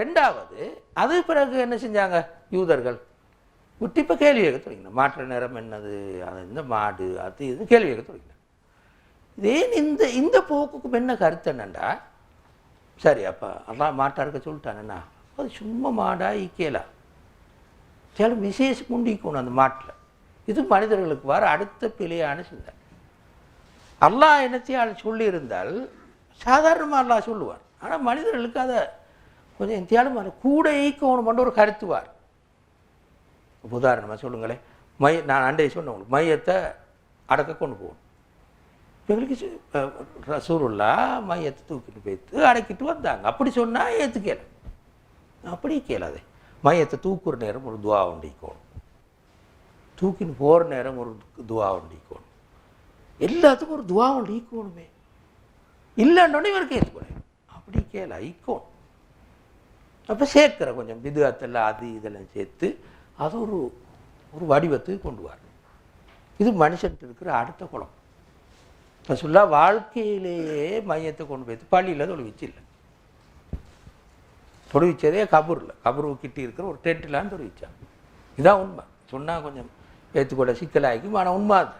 ரெண்டாவது அது பிறகு என்ன செஞ்சாங்க? யூதர்கள். விட்டு இப்போ கேள்வி கேட்க தொடங்கின. மாற்று நிறம் என்னது? அது இந்த மாடு அது இது கேள்வி கேட்க தொடங்கினேன் இதே இந்த இந்த போக்குக்கு என்ன கருத்து என்னண்டா? சரி அப்போ அதான் மாட்டா இருக்க சொல்லிட்டானேண்ணா அது சும்மா மாடா ஈக்கலா சில விசேஷம் முண்டிக்கணும் அந்த மாட்டில். இது மனிதர்களுக்கு வர அடுத்த பிழையான சிந்தனை. அல்லாஹ் என்னத்தையும் சொல்லியிருந்தால் சாதாரணமாக அல்லாஹ் சொல்லுவார். ஆனால் மனிதர்களுக்கு அதை கொஞ்சம் எந்தியாலும் அதை கூட ஈக்கணும்னு ஒரு கருத்துவார் உதாரணமாக சொல்லுங்களேன். மை நான் அண்டையை சொன்னேன் உங்களுக்கு மையத்தை அடக்க கொண்டு போகணும். எங்களுக்கு ரசூருல்லா மையத்தை தூக்கிட்டு போய்த்து அடக்கிட்டு வந்தாங்க. அப்படி சொன்னால் ஏற்றுக்கல அப்படி கேளாதே. மையத்தை தூக்குற நேரம் ஒரு துவா உண்டிக்கணும் தூக்கின்னு போகிற நேரம் ஒரு துவா உண்டிக்கணும் எல்லாத்துக்கும் ஒரு துவா ஒன்று ஈக்கணுமே இல்லைன்னொன்னே இவருக்கு ஏற்றுக்கணும் அப்படி கேள ஈக்கணும் அப்போ சேர்க்கிற கொஞ்சம் விதுகத்தெல்லாம் அது இதெல்லாம் சேர்த்து அது ஒரு ஒரு வடிவத்துக்கு கொண்டு வர இது மனுஷன்ட்டு இருக்கிற அடுத்த குளம் ரசுல்லா வாழ்க்கையிலேயே மையத்தை கொண்டு போய் பள்ளியில் தொழுவிச்சு இல்லை. தொழுவிச்சதே கபூரில். கபூர் கிட்டி இருக்கிற ஒரு டென்ட்லான்னு தொழுவிச்சாங்க இதான் உண்மை. சொன்னால் கொஞ்சம் ஏற்றுக்கொள்ள சிக்கலாகிக்கும் ஆனால் உண்மை அது.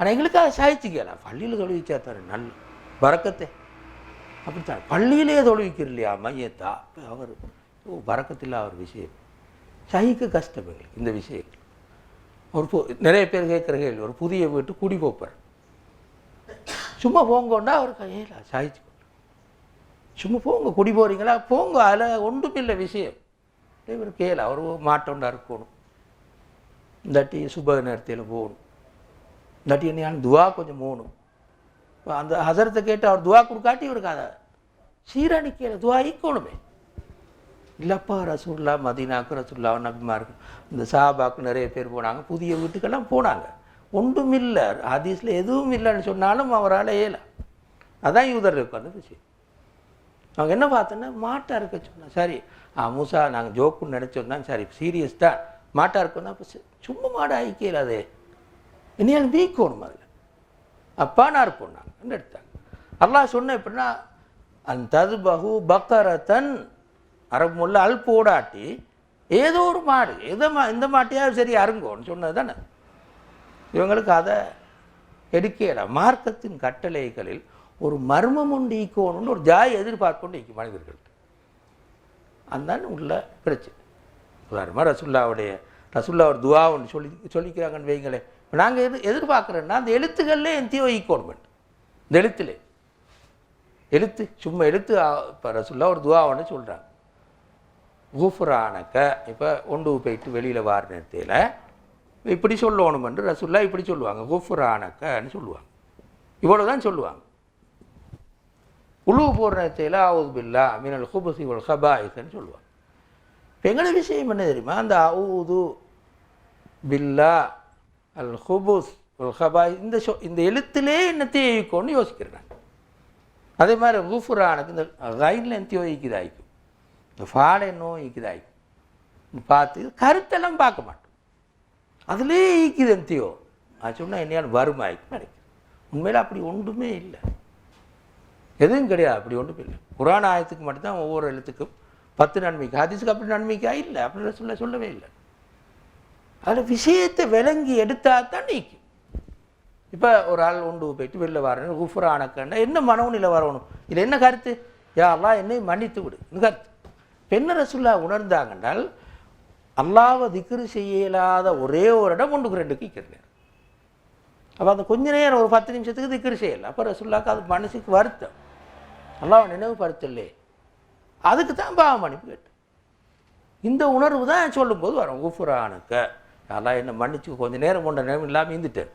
ஆனால் எங்களுக்கு அதை சாய்ச்சிக்கலாம் பள்ளியில் தொழுவிச்சா தர நல்ல பறக்கத்தை. அப்படித்தான். பள்ளியிலேயே தொழுவிக்கிறில்லையா மையத்தா? அவர் ஓ ஒரு விஷயம். சகிக்க கஷ்டம் எங்களுக்கு இந்த விஷயம். ஒரு பு நிறைய பேர் கேட்குற கேள்வி ஒரு புதிய வீட்டு குடி போப்பார் சும்மா போங்கோண்டா அவர் கையில் சாய்ச்சி சும்மா போங்க குடி போகிறீங்களா போங்க அதில் ஒன்றுமில்லை விஷயம். இவர் கேள அவர் மாட்டோண்டா இருக்கணும். இந்தாட்டி சுப நேரத்தில் போகணும். இந்தாட்டி என்ன துவா கொஞ்சம் போகணும். அந்த ஹசரத்தை கேட்டு அவர் துவா கொடுக்காட்டி இவருக்கு அதை சீராணி கேள துவா ஈக்கணுமே இல்லைப்பா ரசூல்லா மதீனாக்கு ரசூல்லா நபிமாருக்கு. இந்த சாபாக்கு நிறைய பேர் போனாங்க. புதிய வீட்டுக்கெல்லாம் போனாங்க. ஒன்றும் இல்லை ஹதீஸில் எதுவும் இல்லைன்னு சொன்னாலும் அவரால் ஏல அதான் யூதர் உட்காந்து விஷயம். அவங்க என்ன பார்த்தோன்னா மாட்டாக இருக்க சொன்னா சரி ஆ மூசா நாங்கள் ஜோக்குன்னு நினச்சோம் சரி சீரியஸ் தான். மாட்டாக இருக்கோம்னா அப்போ சும்மா மாடு ஐக்கியல அது இனியால் வீக்கணும் அதில் அப்பா நான் இருப்போம் நாங்கள் எடுத்தாங்க? அல்லாஹ் சொன்ன எப்படின்னா அந்த பகு பக்கரத்தன் அரபு முல்ல அல் போடாட்டி ஏதோ ஒரு மாடு எதை மா இந்த மாட்டையாவது சரி அருங்கோன்னு சொன்னது தானே. இவங்களுக்கு அதை எடுக்கல மார்க்கத்தின் கட்டளைகளில் ஒரு மர்மம் உண்டு ஈக்கோணுன்னு ஒரு ஜாய் எதிர்பார்க்கொண்டு ஈக்கும் மனிதர்கள். அந்தான் உள்ள பிரச்சனை. உதாரணமாக ரசுல்லாவுடைய ரசுல்லா ஒரு துவா ஒன்று சொல்லி சொல்லிக்கிறாங்கன்னு வைங்களேன். இப்போ நாங்கள் எது எதிர்பார்க்குறோன்னா அந்த எழுத்துக்கள்லே தீவை ஈக்கோணுமெண்ட் இந்த எழுத்துல. எழுத்து சும்மா எழுத்து இப்போ ரசுல்லா ஒரு துவா ஒன்று சொல்கிறாங்க ஊஃபுரானக்க இப்போ ஒண்டு போயிட்டு வெளியில் வார நேரத்தில் இப்படி சொல்லணும் என்று ரசுல்லா இப்படி சொல்லுவாங்க. குஃபுரானக்கன்னு சொல்லுவாங்க. இவ்வளோ தான் சொல்லுவாங்க. உழுவு போடுற நேரத்தில் ஆவுது பில்லா மீனல் ஹுபசி உல் ஹபாயிசன்னு சொல்லுவாங்க. இப்போ எங்களோட விஷயம் என்ன தெரியுமா? அந்த அவுது பில்லா அல் ஹுபுஸ் உல் ஹபாய் இந்த சொ இந்த எழுத்திலே என்னத்தையும் ஈக்கோன்னு யோசிக்கிறேன் அதே மாதிரி குஃபுரானுக்கு இந்த கைனில் எந்தையோ ஈக்குதாய்க்கும் இந்த ஃபாடை என்னோ ஈக்குதாய் பார்த்து கருத்தெல்லாம் பார்க்க மாட்டோம். அதிலே ஈக்குது எந்தியோ. அது சொன்னால் என்னையால் வருமாய்க்கு நினைக்கிறேன். உண்மையில் அப்படி ஒன்றுமே இல்லை. எதுவும் கிடையாது அப்படி ஒன்றும் இல்லை. குரான் ஆயத்துக்கு மட்டும்தான் ஒவ்வொரு எழுத்துக்கும் பத்து நன்மைக்கு ஹதீஸுக்கு அப்படி நன்மைக்கா இல்லை. அப்படி சொல்ல சொல்லவே இல்லை. அதில் விஷயத்தை விளங்கி எடுத்தால் தான் நீக்கும். இப்போ ஒரு ஆள் உண்டு போயிட்டு வெளில வரணும் குஃபுரானக்கண்ணா என்ன மனவுனில் வரணும்? இதில் என்ன கருத்து? யா என்னை மன்னித்து விடு. கருத்து. பெண்ண ரசுல்லா உணர்ந்தாங்கன்றால் அல்லாவை திக்ரு செய்ய இயலாத ஒரே ஒரு இடம் ஒன்றுக்கு ரெண்டுக்கு இருக்கிறார் அப்போ அந்த கொஞ்ச நேரம் ஒரு பத்து நிமிஷத்துக்கு திக்ரு செய்யலை. அப்போ ரசுல்லாக்கு அது மனசுக்கு வருத்தம். அல்லாவை நினைவுபடுத்தலே. அதுக்கு தான் பாவம் மன்னிப்பு கேட்டு இந்த உணர்வு தான் சொல்லும்போது வரும். குஃபுரானுக்க அதெல்லாம் என்ன மன்னிச்சு கொஞ்சம் நேரம் கொண்ட நேரம் இல்லாமல் இருந்துட்டேன்.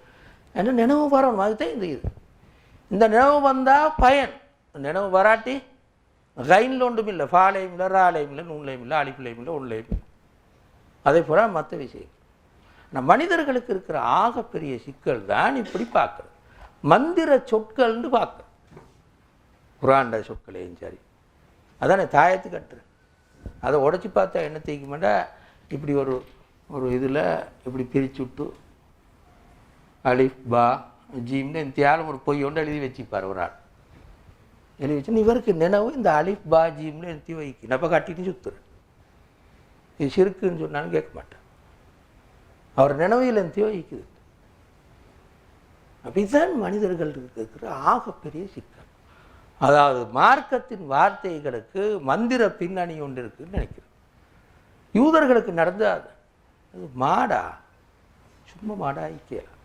என்ன நினைவு வரணும்? அதுதான் இந்த இது. இந்த நினைவு வந்தால் பயன். நினைவு வராட்டி கைனில் ஒன்றும் இல்லை. ஃபாலையும் இல்லை ராலையும் இல்லை நூன்லையும் இல்லை அழிப்புலையும் இல்லை உள்ளையும் இல்லை. அதே போல் மற்ற விஷயம் ஆனால் மனிதர்களுக்கு இருக்கிற ஆகப்பெரிய சிக்கல் தான் இப்படி பார்க்குறது. மந்திர சொற்கள்னு பார்க்குறது. குராண்ட சொற்களையும் சரி. அதானே தாயத்து கட்டுறேன் அதை உடச்சி பார்த்தா என்ன தேய்க்குமாண்டா இப்படி ஒரு ஒரு இதில் இப்படி பிரித்து விட்டு அலிஃப் பா ஜீம்னு தியாலம் ஒரு பொய் ஒன்று எழுதி வச்சுப்பார் ஒரு ஆள். எழுதி இவருக்கு நினைவு இந்த அலிஃப் பா ஜீம்னு எழுதி வைக்கு நப்ப கட்டிட்டு சுற்றுறேன் இது சிறுக்குன்னு சொன்னாலும் கேட்க மாட்டேன் அவர் நினைவையில் இருந்தையோ வைக்குது அப்படிதான் மனிதர்கள் இருக்கிற ஆகப்பெரிய சிக்கல் அதாவது மார்க்கத்தின் வார்த்தைகளுக்கு மந்திர பின்னணி ஒன்று இருக்குன்னு நினைக்கிறேன் யூதர்களுக்கு நடந்தாது அது மாடா சும்மா மாடா ஐக்கலாம்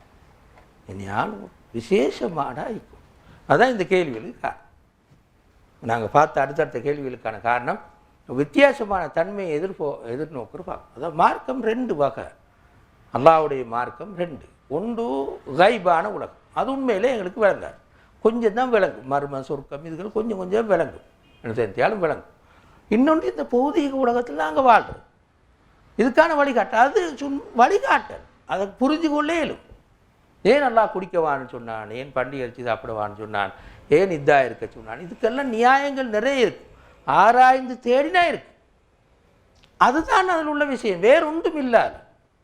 என்னையாலும் விசேஷ மாடா ஐக்கும் அதான் இந்த கேள்விகளுக்கு காரணம் நாங்கள் பார்த்த அடுத்தடுத்த கேள்விகளுக்கான காரணம் வித்தியாசமான தன்மையை எதிர்போ எதிர்நோக்குற பார்க்கணும் அதான் மார்க்கம் ரெண்டு வகை. அல்லாவுடைய மார்க்கம் ரெண்டு. ஒன்று கைபான உலகம். அது உண்மையிலே எங்களுக்கு விளங்காது. கொஞ்சம் தான் விளங்கும். மர்ம சொர்க்கம் இதுகள் கொஞ்சம் கொஞ்சம் விளங்கும். எனக்கு தெரிஞ்சாலும் விளங்கும். இன்னொன்று இந்த பௌதீக உலகத்தில் நாங்கள் வாழ்கிறோம் இதுக்கான வழிகாட்டல். அது சும் வழிகாட்டல். அதை புரிஞ்சு கொள்ளே இயலும் ஏன் நல்லா குடிக்கவான்னு சொன்னான்? ஏன் பண்டிகை அரிசி சாப்பிடவான்னு சொன்னான்? ஏன் இதாக இருக்க சொன்னான்? இதுக்கெல்லாம் நியாயங்கள் நிறைய இருக்கு. ஆராய்ந்து தேடினா இருக்கு. அதுதான் அதில் உள்ள விஷயம். வேறு ஒன்றும் இல்லாது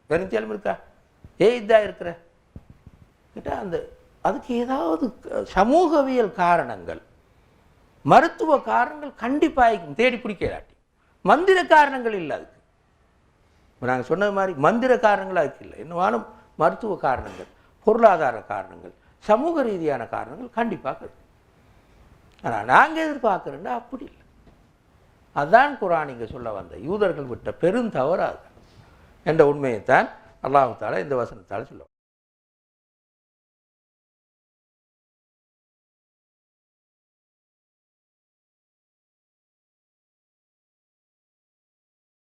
வெறும் இருக்கா? ஏ இதாக இருக்கிற? கிட்ட அந்த அதுக்கு ஏதாவது சமூகவியல் காரணங்கள் மருத்துவ காரணங்கள் கண்டிப்பாக தேடி பிடிக்கிறாட்டி மந்திர காரணங்கள் இல்லை அதுக்கு. இப்போ நாங்கள் சொன்னது மாதிரி மந்திர காரணங்கள் அதுக்கு இல்லை. இன்னும் மருத்துவ காரணங்கள். பொருளாதார காரணங்கள் சமூக ரீதியான காரணங்கள் கண்டிப்பாக ஆனால் நாங்கள் எதிர்பார்க்குறோன்னா அப்படி இல்லை. அதான் குரான் இங்கே சொல்ல வந்த யூதர்கள் விட்ட பெருந்தவறாது என்ற உண்மையைத்தான் அல்லாஹ் இந்த வசனத்தால் சொல்ல